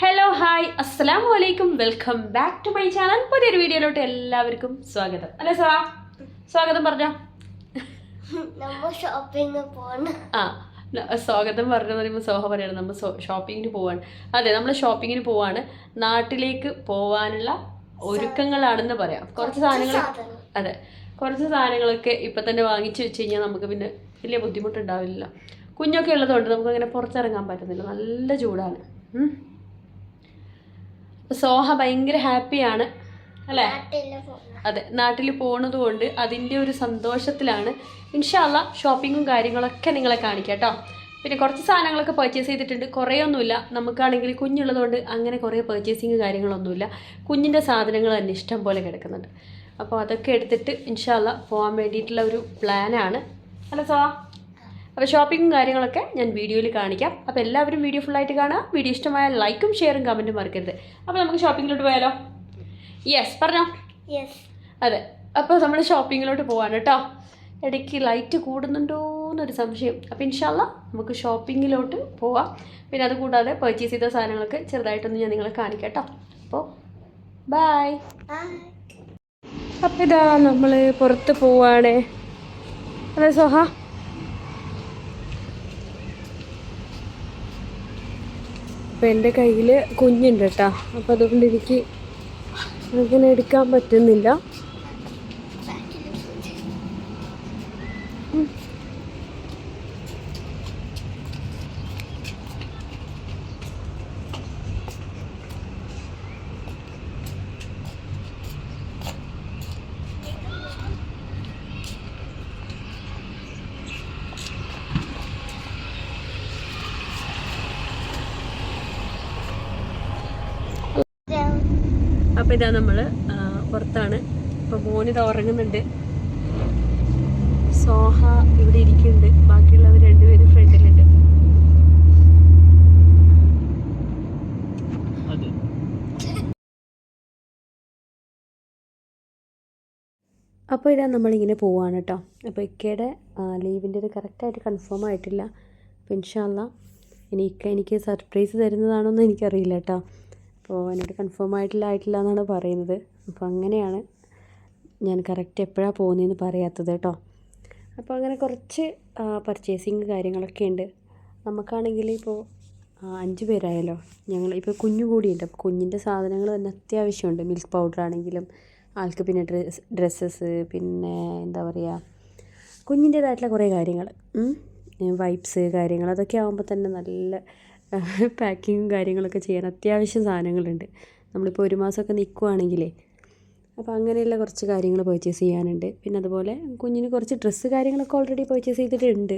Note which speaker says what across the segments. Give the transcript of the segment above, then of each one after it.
Speaker 1: Hello hi അസ്സലാമു വലൈക്കും welcome back to my channel പുതിയൊരു വീഡിയോയിലോട്ട് എല്ലാവർക്കും സ്വാഗതം. അല്ലേ സാ സ്വാഗതം പറഞ്ഞോ?
Speaker 2: ഷോപ്പിംഗ്
Speaker 1: ആ സ്വാഗതം പറഞ്ഞു പറയുമ്പോൾ സോഹ പറയണം നമ്മൾ ഷോപ്പിങ്ങിന് പോവാണ്. അതെ നമ്മൾ ഷോപ്പിങ്ങിന് പോവാണ്. നാട്ടിലേക്ക് പോവാനുള്ള ഒരുക്കങ്ങളാണെന്ന് പറയാം. കുറച്ച് സാധനങ്ങൾ അതെ കുറച്ച് സാധനങ്ങളൊക്കെ ഇപ്പം തന്നെ വാങ്ങിച്ചു വെച്ച് കഴിഞ്ഞാൽ നമുക്ക് പിന്നെ വലിയ ബുദ്ധിമുട്ടുണ്ടാവില്ല. കുഞ്ഞൊക്കെ ഉള്ളതുകൊണ്ട് നമുക്ക് അങ്ങനെ പുറത്തിറങ്ങാൻ പറ്റുന്നില്ല നല്ല ചൂടാണ്. സോഹ ഭയങ്കര ഹാപ്പിയാണ് അല്ലേ? അതെ നാട്ടിൽ പോണത് കൊണ്ട് അതിന്റെ ഒരു സന്തോഷത്തിലാണ്. ഇൻഷാല്ല ഷോപ്പിങ്ങും കാര്യങ്ങളൊക്കെ നിങ്ങളെ കാണിക്കാം കേട്ടോ. പിന്നെ കുറച്ച് സാധനങ്ങളൊക്കെ പർച്ചേസ് ചെയ്തിട്ടുണ്ട്. കുറേയൊന്നുമില്ല. നമുക്കാണെങ്കിൽ കുഞ്ഞുള്ളതുകൊണ്ട് അങ്ങനെ കുറേ പർച്ചേസിങ് കാര്യങ്ങളൊന്നുമില്ല. കുഞ്ഞിന്റെ സാധനങ്ങൾ തന്നെ ഇഷ്ടം പോലെ കിടക്കുന്നുണ്ട്. അപ്പോൾ അതൊക്കെ എടുത്തിട്ട് ഇൻഷാല്ല പോകാൻ വേണ്ടിയിട്ടുള്ള ഒരു പ്ലാനാണ് ഹലോ സോ അപ്പോൾ ഷോപ്പിങ്ങും കാര്യങ്ങളൊക്കെ ഞാൻ വീഡിയോയിൽ കാണിക്കാം. അപ്പോൾ എല്ലാവരും വീഡിയോ ഫുള്ളായിട്ട് കാണുക വീഡിയോ ഇഷ്ടമായ ലൈക്കും ഷെയറും കമന്റും മറക്കരുത്. അപ്പോൾ നമുക്ക് ഷോപ്പിങ്ങിലോട്ട് പോയാലോ? യെസ് പറഞ്ഞോ?
Speaker 2: യെസ്
Speaker 1: അതെ. അപ്പോൾ നമ്മൾ ഷോപ്പിങ്ങിലോട്ട് പോവാണ് കേട്ടോ. ഇടയ്ക്ക് ലൈറ്റ് കൂടുന്നുണ്ടോ എന്നൊരു സംശയം. അപ്പോൾ ഇൻഷാല്ല നമുക്ക് ഷോപ്പിങ്ങിലോട്ട് പോവാം. പിന്നെ അതുകൂടാതെ പർച്ചേസ് ചെയ്ത സാധനങ്ങളൊക്കെ ചെറുതായിട്ടൊന്ന് ഞാൻ നിങ്ങളെ കാണിക്കാം കേട്ടോ. അപ്പോൾ ബായ് അപ്പം ഇതാ നമ്മൾ പുറത്ത് പോവാണ്. അതെ സോഹ. അപ്പം എന്റെ കയ്യിൽ കുഞ്ഞുണ്ട് കേട്ടോ. അപ്പം അതുകൊണ്ട് എനിക്ക് അങ്ങനെ എടുക്കാൻ പറ്റുന്നില്ല. അപ്പോൾ ഇതാ നമ്മൾ പുറത്താണ്. അപ്പോൾ മോനിത് ഉറങ്ങുന്നുണ്ട്. സോഹ ഇവിടെ ഇരിക്കുന്നുണ്ട്. ബാക്കിയുള്ളവർ രണ്ടുപേരും ഫ്രണ്ടിലുണ്ട്. അപ്പോൾ ഇതാ നമ്മളിങ്ങനെ പോവാണ് കേട്ടോ അപ്പോൾ ഇക്കയുടെ ലീവിന്റെ ഇത് കറക്റ്റായിട്ട് കൺഫേം ആയിട്ടില്ല. അപ്പോൾ ഇൻഷാല്ല ഇനി ഇക്ക എനിക്ക് സർപ്രൈസ് തരുന്നതാണോന്ന് എനിക്കറിയില്ല കേട്ടോ അപ്പോൾ എന്നോട് കൺഫേം ആയിട്ടില്ല ആയിട്ടില്ല എന്നാണ് പറയുന്നത്. അപ്പോൾ അങ്ങനെയാണ് ഞാൻ കറക്റ്റ് എപ്പോഴാണ് പോകുന്നതെന്ന് പറയാത്തത് കേട്ടോ. അപ്പോൾ അങ്ങനെ കുറച്ച് പർച്ചേസിങ് കാര്യങ്ങളൊക്കെ ഉണ്ട്. നമുക്കാണെങ്കിൽ ഇപ്പോൾ അഞ്ച് പേരായല്ലോ. ഞങ്ങൾ ഇപ്പോൾ കുഞ്ഞു കൂടിയുണ്ട്. അപ്പോൾ കുഞ്ഞിന്റെ സാധനങ്ങൾ തന്നെ അത്യാവശ്യമുണ്ട്. മിൽക്ക് പൗഡർ ആണെങ്കിലും ആൾക്ക് പിന്നെ ഡ്രസ് ഡ്രസ്സസ് പിന്നെ എന്താ പറയുക കുഞ്ഞിന്റേതായിട്ടുള്ള കുറേ കാര്യങ്ങൾ വൈപ്സ് കാര്യങ്ങൾ അതൊക്കെ ആകുമ്പോൾ തന്നെ നല്ല പാക്കിങ്ങും കാര്യങ്ങളൊക്കെ ചെയ്യാൻ അത്യാവശ്യം സാധനങ്ങളുണ്ട്. നമ്മളിപ്പോൾ ഒരു മാസമൊക്കെ നിൽക്കുവാണെങ്കിലേ അപ്പോൾ അങ്ങനെയുള്ള കുറച്ച് കാര്യങ്ങൾ പർച്ചേസ് ചെയ്യാനുണ്ട്. പിന്നെ അതുപോലെ കുഞ്ഞിന് കുറച്ച് ഡ്രസ്സ് കാര്യങ്ങളൊക്കെ ഓൾറെഡി പർച്ചേസ് ചെയ്തിട്ടുണ്ട്.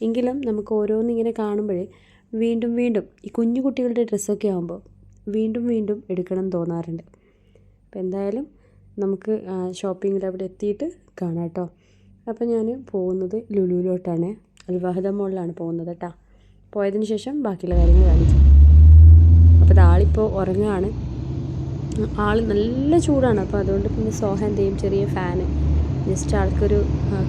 Speaker 1: എങ്കിലും നമുക്ക് ഓരോന്നിങ്ങനെ കാണുമ്പോൾ വീണ്ടും വീണ്ടും ഈ കുഞ്ഞു കുട്ടികളുടെ ഡ്രസ്സൊക്കെ ആകുമ്പോൾ വീണ്ടും വീണ്ടും എടുക്കണം എന്ന് തോന്നാറുണ്ട്. അപ്പോൾ എന്തായാലും നമുക്ക് ഷോപ്പിങ്ങിൽ അവിടെ എത്തിയിട്ട് കാണാം കേട്ടോ. അപ്പോൾ ഞാൻ പോകുന്നത് ലുലുവിലോട്ടാണ് അൽവാഹദ മോളിലാണ് പോകുന്നത് കേട്ടോ. പോയതിന് ശേഷം ബാക്കിയുള്ള കാര്യങ്ങൾ കാണിച്ചു. അപ്പോൾ ഇതാളിപ്പോൾ ഉറങ്ങുകയാണ് ആൾ നല്ല ചൂടാണ്. അപ്പോൾ അതുകൊണ്ട് പിന്നെ സോഹ എന്ത് ചെയ്യും? ചെറിയ ഫാന്. ജസ്റ്റ് ആൾക്കൊരു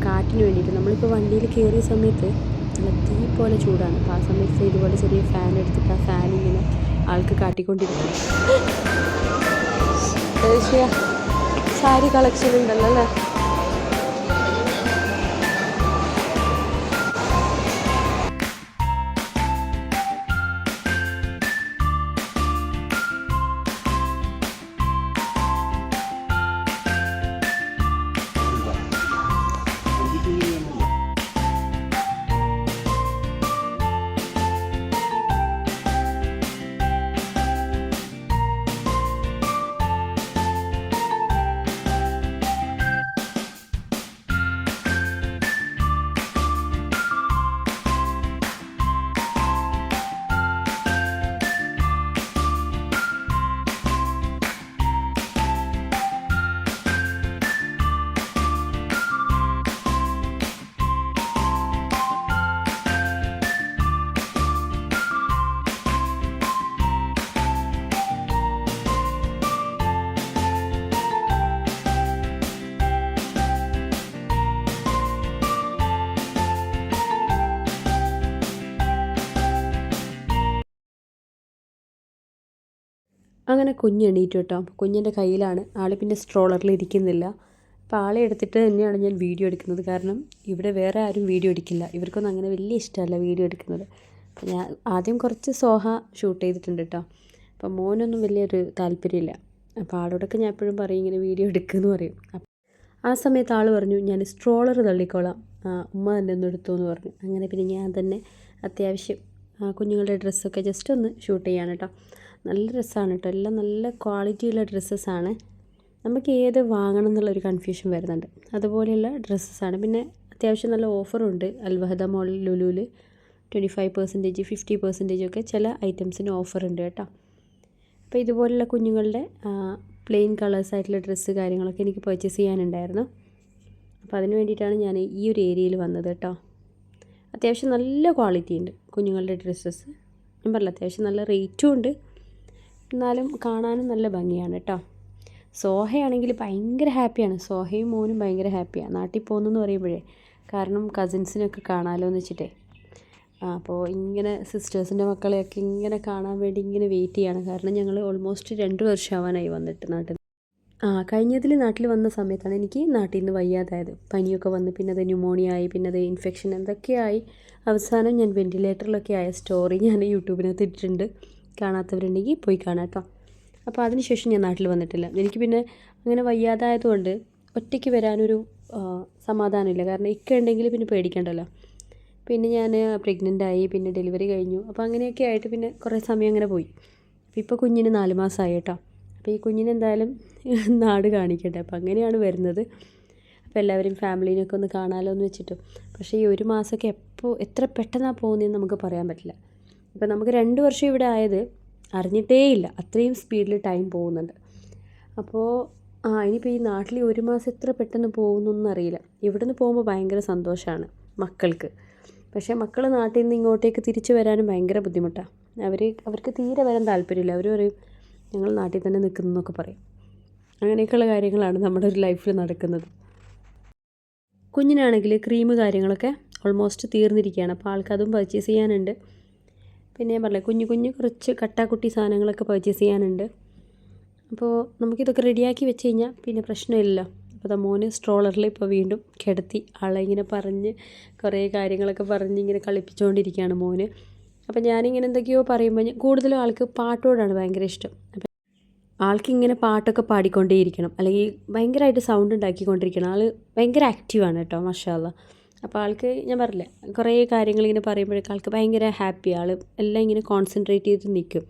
Speaker 1: കാറ്റിന് വേണ്ടിയിട്ട്. നമ്മളിപ്പോൾ വണ്ടിയിൽ കയറിയ സമയത്ത് നല്ല തീ പോലെ ചൂടാണ്. അപ്പോൾ ആ സമയത്ത് ഇതുപോലെ ചെറിയ ഫാൻ എടുത്തിട്ട് ആ ഫാൻ ഇങ്ങനെ ആൾക്ക് കാട്ടിക്കൊണ്ടിരിക്കും. സാരി കളക്ഷൻ ഉണ്ടല്ലോ അല്ലേ? അങ്ങനെ കുഞ്ഞ് എണീറ്റു കേട്ടോ. കുഞ്ഞിന്റെ കയ്യിലാണ്. ആൾ പിന്നെ സ്ട്രോളറിൽ ഇരിക്കുന്നില്ല. അപ്പോൾ ആളെ എടുത്തിട്ട് തന്നെയാണ് ഞാൻ വീഡിയോ എടുക്കുന്നത്. കാരണം ഇവിടെ വേറെ ആരും വീഡിയോ എടുക്കില്ല. ഇവർക്കൊന്നും അങ്ങനെ വലിയ ഇഷ്ടമല്ല വീഡിയോ എടുക്കുന്നത്. ഞാൻ ആദ്യം കുറച്ച് സോഹ ഷൂട്ട് ചെയ്തിട്ടുണ്ട് കേട്ടോ. അപ്പോൾ മോനൊന്നും വലിയൊരു താല്പര്യമില്ല. അപ്പോൾ ആളോടൊക്കെ ഞാൻ എപ്പോഴും പറയും ഇങ്ങനെ വീഡിയോ എടുക്കുമെന്ന് പറയും. ആ സമയത്ത് ആൾ പറഞ്ഞു ഞാൻ സ്ട്രോളർ തള്ളിക്കോളാം. ഉമ്മ തന്നെ ഒന്ന് എടുത്തു എന്ന് പറഞ്ഞു. അങ്ങനെ പിന്നെ ഞാൻ തന്നെ അത്യാവശ്യം കുഞ്ഞുങ്ങളുടെ ഡ്രസ്സൊക്കെ ജസ്റ്റ് ഒന്ന് ഷൂട്ട് ചെയ്യാണ് കേട്ടോ. നല്ല ഡ്രസ്സാണ് കേട്ടോ എല്ലാം നല്ല ക്വാളിറ്റിയുള്ള ഡ്രസ്സസ്സാണ് നമുക്ക് ഏത് വാങ്ങണം എന്നുള്ളൊരു കൺഫ്യൂഷൻ വരുന്നുണ്ട്. അതുപോലെയുള്ള ഡ്രസ്സസ്സാണ് പിന്നെ അത്യാവശ്യം നല്ല ഓഫറുണ്ട് Al Wahda mall ലുലുവിൽ twenty five percentage fifty percentage ഒക്കെ ചില ഐറ്റംസിന് ഓഫറുണ്ട് കേട്ടോ. അപ്പോൾ ഇതുപോലുള്ള കുഞ്ഞുങ്ങളുടെ പ്ലെയിൻ കളേഴ്സ് ആയിട്ടുള്ള ഡ്രസ്സ് കാര്യങ്ങളൊക്കെ എനിക്ക് പർച്ചേസ് ചെയ്യാനുണ്ടായിരുന്നു. അപ്പോൾ അതിന് വേണ്ടിയിട്ടാണ് ഞാൻ ഈ ഒരു ഏരിയയിൽ വന്നത് കേട്ടോ. അത്യാവശ്യം നല്ല ക്വാളിറ്റി ഉണ്ട് കുഞ്ഞുങ്ങളുടെ ഡ്രസ്സസ് ഞാൻ പറഞ്ഞില്ല അത്യാവശ്യം നല്ല റേറ്റും ഉണ്ട്. എന്നാലും കാണാനും നല്ല ഭംഗിയാണ് കേട്ടോ സോഹയാണെങ്കിൽ ഭയങ്കര ഹാപ്പിയാണ്. സോഹയും മോനും ഭയങ്കര ഹാപ്പിയാണ് നാട്ടിൽ പോകുന്നെന്ന് പറയുമ്പോഴേ. കാരണം കസിൻസിനൊക്കെ കാണാമല്ലോ എന്ന് വെച്ചിട്ടേ അപ്പോൾ ഇങ്ങനെ സിസ്റ്റേഴ്സിന്റെ മക്കളെയൊക്കെ ഇങ്ങനെ കാണാൻ വേണ്ടി ഇങ്ങനെ വെയിറ്റ് ചെയ്യാണ്. കാരണം ഞങ്ങൾ ഓൾമോസ്റ്റ് രണ്ട് വർഷമാവാനായി വന്നിട്ട് നാട്ടിൽ. ആ കഴിഞ്ഞതിൽ നാട്ടിൽ വന്ന സമയത്താണ് എനിക്ക് നാട്ടിൽ നിന്ന് വയ്യാതായത്. പനിയൊക്കെ വന്ന് പിന്നെ അത് ന്യൂമോണിയ ആയി പിന്നെ അത് ഇൻഫെക്ഷൻ എന്തൊക്കെയായി. അവസാനം ഞാൻ വെന്റിലേറ്ററിലൊക്കെ ആയ സ്റ്റോറി ഞാൻ യൂട്യൂബിനകത്ത് ഇട്ടിട്ടുണ്ട്. കാണാത്തവരുണ്ടെങ്കിൽ പോയി കാണാം കേട്ടോ. അപ്പോൾ അതിനുശേഷം ഞാൻ നാട്ടിൽ വന്നിട്ടില്ല. എനിക്ക് പിന്നെ അങ്ങനെ വയ്യാതായതുകൊണ്ട് ഒറ്റയ്ക്ക് വരാനൊരു സമാധാനമില്ല. കാരണം ഇക്ക ഉണ്ടെങ്കിൽ പിന്നെ പേടിക്കണ്ടല്ലോ. പിന്നെ ഞാൻ പ്രഗ്നന്റ് ആയി പിന്നെ ഡെലിവറി കഴിഞ്ഞു. അപ്പോൾ അങ്ങനെയൊക്കെ ആയിട്ട് പിന്നെ കുറേ സമയം അങ്ങനെ പോയി. അപ്പോൾ ഇപ്പോൾ കുഞ്ഞിന് നാല് മാസമായി കേട്ടോ. അപ്പോൾ ഈ കുഞ്ഞിന് എന്തായാലും നാട് കാണിക്കട്ടെ. അപ്പോൾ അങ്ങനെയാണ് വരുന്നത്. അപ്പോൾ എല്ലാവരും ഫാമിലീനൊക്കെ ഒന്ന് കാണാമല്ലോ എന്ന് വെച്ചിട്ട്. പക്ഷേ ഈ ഒരു മാസമൊക്കെ എപ്പോൾ എത്ര പെട്ടെന്നാണ് പോകുന്നതെന്ന് നമുക്ക് പറയാൻ പറ്റില്ല. ഇപ്പോൾ നമുക്ക് രണ്ട് വർഷം ഇവിടെ ആയത് അറിഞ്ഞിട്ടേ ഇല്ല അത്രയും സ്പീഡിൽ ടൈം പോകുന്നുണ്ട്. അപ്പോൾ ആ ഇനിയിപ്പോൾ ഈ നാട്ടിൽ ഒരു മാസം എത്ര പെട്ടെന്ന് പോകുന്നൊന്നും അറിയില്ല. നിന്ന് പോകുമ്പോൾ ഭയങ്കര സന്തോഷമാണ് മക്കൾക്ക്. പക്ഷേ മക്കൾ നാട്ടിൽ നിന്ന് ഇങ്ങോട്ടേക്ക് തിരിച്ചു വരാനും ഭയങ്കര ബുദ്ധിമുട്ടാണ് അവർ അവർക്ക് തീരെ വരാൻ താല്പര്യമില്ല. അവർ പറയും ഞങ്ങൾ നാട്ടിൽ തന്നെ നിൽക്കുന്നൊക്കെ പറയും. അങ്ങനെയൊക്കെയുള്ള കാര്യങ്ങളാണ് നമ്മുടെ ഒരു ലൈഫിൽ നടക്കുന്നത്. കുഞ്ഞിനാണെങ്കിൽ ക്രീം കാര്യങ്ങളൊക്കെ ഓൾമോസ്റ്റ് തീർന്നിരിക്കുകയാണ്. അപ്പോൾ ആൾക്കതും പർച്ചേസ് ചെയ്യാനുണ്ട്. പിന്നെ ഞാൻ പറഞ്ഞില്ലേ കുഞ്ഞു കുഞ്ഞു കുറച്ച് കട്ടാക്കുട്ടി സാധനങ്ങളൊക്കെ പർച്ചേസ് ചെയ്യാനുണ്ട്. അപ്പോൾ നമുക്കിതൊക്കെ റെഡിയാക്കി വെച്ച് കഴിഞ്ഞാൽ പിന്നെ പ്രശ്നമില്ലല്ലോ. അപ്പോൾ മോന് സ്ട്രോളറിൽ ഇപ്പോൾ വീണ്ടും കിടത്തി ആളെ പറഞ്ഞ് കുറേ കാര്യങ്ങളൊക്കെ പറഞ്ഞ് ഇങ്ങനെ കളിപ്പിച്ചുകൊണ്ടിരിക്കുകയാണ് മോന്. അപ്പോൾ ഞാനിങ്ങനെ എന്തൊക്കെയോ പറയുമ്പോൾ കൂടുതലും ആൾക്ക് പാട്ടോടാണ് ഭയങ്കര ഇഷ്ടം. അപ്പം ആൾക്കിങ്ങനെ പാട്ടൊക്കെ പാടിക്കൊണ്ടേയിരിക്കണം. അല്ലെങ്കിൽ ഭയങ്കരമായിട്ട് സൗണ്ട് ഉണ്ടാക്കിക്കൊണ്ടിരിക്കണം. ആൾ ഭയങ്കര ആക്റ്റീവാണ് കേട്ടോ മഷാല്ല അപ്പോൾ ആൾക്ക് ഞാൻ പറഞ്ഞില്ലേ കുറേ കാര്യങ്ങൾ ഇങ്ങനെ പറയുമ്പോഴേക്കും ആൾക്ക് ഭയങ്കര ഹാപ്പി ആൾ എല്ലാം ഇങ്ങനെ കോൺസെൻട്രേറ്റ് ചെയ്ത് നിൽക്കും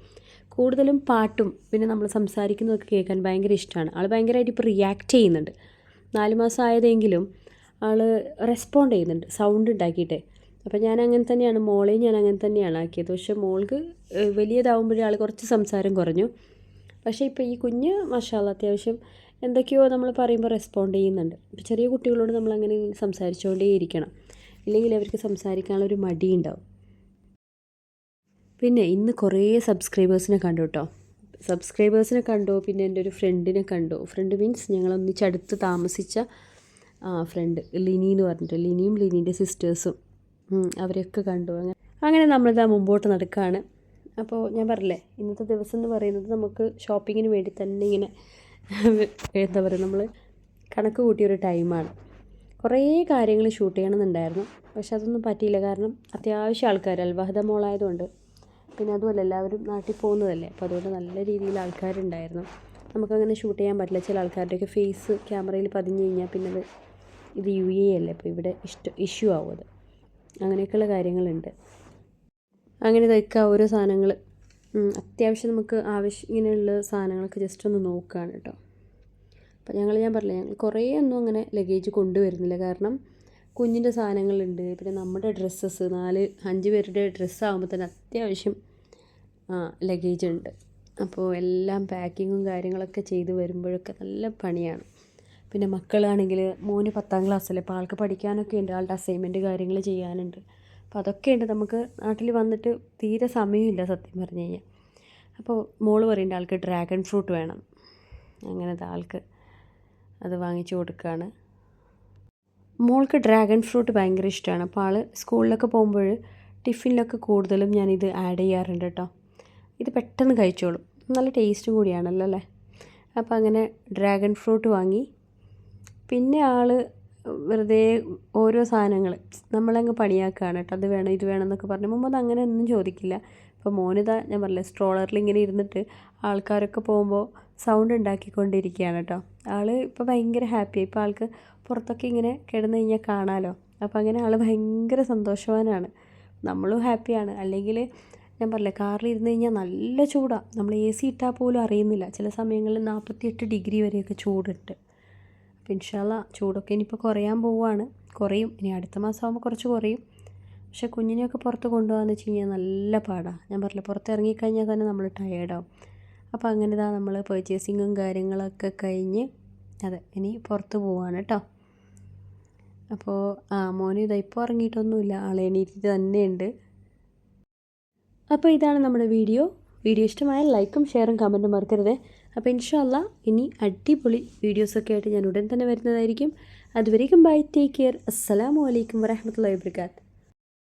Speaker 1: കൂടുതലും പാട്ടും പിന്നെ നമ്മൾ സംസാരിക്കുന്നതൊക്കെ കേൾക്കാൻ ഭയങ്കര ഇഷ്ടമാണ്. ആൾ ഭയങ്കരമായിട്ട് ഇപ്പോൾ റിയാക്ട് ചെയ്യുന്നുണ്ട്. നാല് മാസം ആയതെങ്കിലും ആൾ റെസ്പോണ്ട് ചെയ്യുന്നുണ്ട് സൗണ്ട് ഉണ്ടാക്കിയിട്ടേ. അപ്പോൾ ഞാൻ അങ്ങനെ തന്നെയാണ് മോളെയും ഞാൻ അങ്ങനെ തന്നെയാണ് ആക്കിയത്. പക്ഷേ മോൾക്ക് വലിയതാവുമ്പോഴേ ആൾ കുറച്ച് സംസാരം കുറഞ്ഞു. പക്ഷേ ഇപ്പോൾ ഈ കുഞ്ഞ് മഷാല അത്യാവശ്യം എന്തൊക്കെയോ നമ്മൾ പറയുമ്പോൾ റെസ്പോണ്ട് ചെയ്യുന്നുണ്ട്. ഇപ്പോൾ ചെറിയ കുട്ടികളോട് നമ്മൾ അങ്ങനെ സംസാരിച്ചുകൊണ്ടേ ഇരിക്കണം. ഇല്ലെങ്കിൽ അവർക്ക് സംസാരിക്കാനുള്ള ഒരു മടി ഉണ്ടാവും. പിന്നെ ഇന്ന് കുറേ സബ്സ്ക്രൈബേഴ്സിനെ കണ്ടു കേട്ടോ സബ്സ്ക്രൈബേഴ്സിനെ കണ്ടു പിന്നെ എന്റെ ഒരു ഫ്രണ്ടിനെ കണ്ടു. ഫ്രണ്ട് മീൻസ് ഞങ്ങൾ ഒന്നിച്ചടുത്ത് താമസിച്ച ഫ്രണ്ട് ലിനി എന്ന് പറഞ്ഞിട്ട് ലിനിയും ലിനിന്റെ സിസ്റ്റേഴ്സും അവരെയൊക്കെ കണ്ടു. അങ്ങനെ അങ്ങനെ നമ്മളിതാ മുമ്പോട്ട് നടക്കുകയാണ് അപ്പോൾ ഞാൻ പറഞ്ഞില്ലേ ഇന്നത്തെ ദിവസം എന്ന് പറയുന്നത് നമുക്ക് ഷോപ്പിങ്ങിന് വേണ്ടി തന്നെ ഇങ്ങനെ എന്താ പറയുക നമ്മൾ കണക്ക് കൂട്ടിയൊരു ടൈമാണ്. കുറേ കാര്യങ്ങൾ ഷൂട്ട് ചെയ്യണമെന്നുണ്ടായിരുന്നു. പക്ഷെ അതൊന്നും പറ്റിയില്ല. കാരണം അത്യാവശ്യം ആൾക്കാർ അൽവാഹദ മോളായതുകൊണ്ട്. പിന്നെ അതുമല്ല എല്ലാവരും നാട്ടിൽ പോകുന്നതല്ലേ. അപ്പോൾ അതുകൊണ്ട് നല്ല രീതിയിൽ ആൾക്കാരുണ്ടായിരുന്നു. നമുക്കങ്ങനെ ഷൂട്ട് ചെയ്യാൻ പറ്റില്ല. ചില ആൾക്കാരുടെയൊക്കെ ഫേസ് ക്യാമറയിൽ പതിഞ്ഞു കഴിഞ്ഞാൽ പിന്നെ അത് ഇത് യു എ അല്ലേ അപ്പോൾ ഇവിടെ ഇഷ്ട ഇഷ്യൂ ആവും അത്. അങ്ങനെയൊക്കെയുള്ള കാര്യങ്ങളുണ്ട്. അങ്ങനെ ഇതൊക്കെ ഓരോ സാധനങ്ങൾ അത്യാവശ്യം നമുക്ക് ആവശ്യം ഇങ്ങനെയുള്ള സാധനങ്ങളൊക്കെ ജസ്റ്റ് ഒന്ന് നോക്കുകയാണ് കേട്ടോ അപ്പം ഞങ്ങൾ ഞാൻ പറഞ്ഞില്ല ഞങ്ങൾ കുറേ ഒന്നും അങ്ങനെ ലഗേജ് കൊണ്ടുവരുന്നില്ല. കാരണം കുഞ്ഞിന്റെ സാധനങ്ങളുണ്ട്. പിന്നെ നമ്മുടെ ഡ്രസ്സസ് നാല് അഞ്ച് പേരുടെ ഡ്രസ്സാകുമ്പോൾ തന്നെ അത്യാവശ്യം ലഗേജ് ഉണ്ട്. അപ്പോൾ എല്ലാം പാക്കിങ്ങും കാര്യങ്ങളൊക്കെ ചെയ്ത് വരുമ്പോഴൊക്കെ നല്ല പണിയാണ്. പിന്നെ മക്കളാണെങ്കിൽ മോന് പത്താം ക്ലാസ്സിലെ അപ്പോൾ ആൾക്ക് പഠിക്കാനൊക്കെ ഉണ്ട്. ആളുടെ അസൈൻമെന്റ് കാര്യങ്ങൾ ചെയ്യാനുണ്ട്. അപ്പോൾ അതൊക്കെയുണ്ട്. നമുക്ക് നാട്ടിൽ വന്നിട്ട് തീരെ സമയമില്ല സത്യം പറഞ്ഞു കഴിഞ്ഞാൽ. അപ്പോൾ മോൾ പറയുന്നുണ്ട് ആൾക്ക് ഡ്രാഗൺ ഫ്രൂട്ട് വേണം. അങ്ങനത്തെ ആൾക്ക് അത് വാങ്ങിച്ചു കൊടുക്കുകയാണ്. മോൾക്ക് ഡ്രാഗൺ ഫ്രൂട്ട് ഭയങ്കര ഇഷ്ടമാണ്. അപ്പോൾ ആൾ സ്കൂളിലൊക്കെ പോകുമ്പോൾ ടിഫിനിലൊക്കെ കൂടുതലും ഞാനിത് ആഡ് ചെയ്യാറുണ്ട് കേട്ടോ. ഇത് പെട്ടെന്ന് കഴിച്ചോളും. നല്ല ടേസ്റ്റും കൂടിയാണല്ലോ അല്ലേ? അപ്പോൾ അങ്ങനെ ഡ്രാഗൺ ഫ്രൂട്ട് വാങ്ങി. പിന്നെ ആൾ വെറുതെ ഓരോ സാധനങ്ങൾ നമ്മളങ്ങ് പണിയാക്കുകയാണ് കേട്ടോ. അത് വേണം ഇത് വേണം എന്നൊക്കെ പറഞ്ഞ്. മുമ്പ് അങ്ങനെ ഒന്നും ചോദിക്കില്ല. ഇപ്പോൾ മോനിതാ ഞാൻ പറഞ്ഞില്ലേ സ്ട്രോളറിൽ ഇങ്ങനെ ഇരുന്നിട്ട് ആൾക്കാരൊക്കെ പോകുമ്പോൾ സൗണ്ട് ഉണ്ടാക്കിക്കൊണ്ടിരിക്കുകയാണ് കേട്ടോ. ആൾ ഇപ്പോൾ ഭയങ്കര ഹാപ്പിയായി ഇപ്പോൾ ആൾക്ക് പുറത്തൊക്കെ ഇങ്ങനെ കിടന്നു കഴിഞ്ഞാൽ കാണാമല്ലോ അപ്പോൾ അങ്ങനെ ആൾ ഭയങ്കര സന്തോഷവാനാണ്. നമ്മളും ഹാപ്പിയാണ് അല്ലെങ്കിൽ ഞാൻ പറഞ്ഞില്ലേ കാറിൽ ഇരുന്ന് കഴിഞ്ഞാൽ നല്ല ചൂടാണ് നമ്മൾ എ സി ഇട്ടാൽ പോലും അറിയുന്നില്ല. ചില സമയങ്ങളിൽ നാൽപ്പത്തിയെട്ട് ഡിഗ്രി വരെയൊക്കെ ചൂടുണ്ട് അപ്പോൾ ഇൻഷാല്ല ചൂടൊക്കെ ഇനിയിപ്പോൾ കുറയാൻ പോവുകയാണ്. കുറയും. ഇനി അടുത്ത മാസം ആകുമ്പോൾ കുറച്ച് കുറയും. പക്ഷെ കുഞ്ഞിനെയൊക്കെ പുറത്ത് കൊണ്ടുപോകാന്ന് വെച്ച് കഴിഞ്ഞാൽ നല്ല പാടാണ് ഞാൻ പറഞ്ഞില്ല പുറത്ത് ഇറങ്ങിക്കഴിഞ്ഞാൽ തന്നെ നമ്മൾ ടയേർഡാവും അപ്പോൾ അങ്ങനെ ഇതാ നമ്മൾ പർച്ചേസിങ്ങും കാര്യങ്ങളൊക്കെ കഴിഞ്ഞ് അതെ ഇനി പുറത്ത് പോവാണ് കേട്ടോ. അപ്പോൾ ആ മോന് ഇതാ ഇപ്പോൾ ഇറങ്ങിയിട്ടൊന്നുമില്ല ആളെ എണീറ്റിട്ട് തന്നെയുണ്ട്. അപ്പോൾ ഇതാണ് നമ്മുടെ വീഡിയോ. വീഡിയോ ഇഷ്ടമായാൽ ലൈക്കും ഷെയറും കമന്റും മറക്കരുത്. അപ്പോൾ ഇൻഷാല്ല ഇനി അടിപൊളി വീഡിയോസൊക്കെ ആയിട്ട് ഞാൻ ഉടൻ തന്നെ വരുന്നതായിരിക്കും. അതുവരേക്കും ബൈ ടേക്ക് കെയർ അസ്സലാമു അലൈക്കും വരഹമത്തുള്ളി വാബർക്കാത്ത്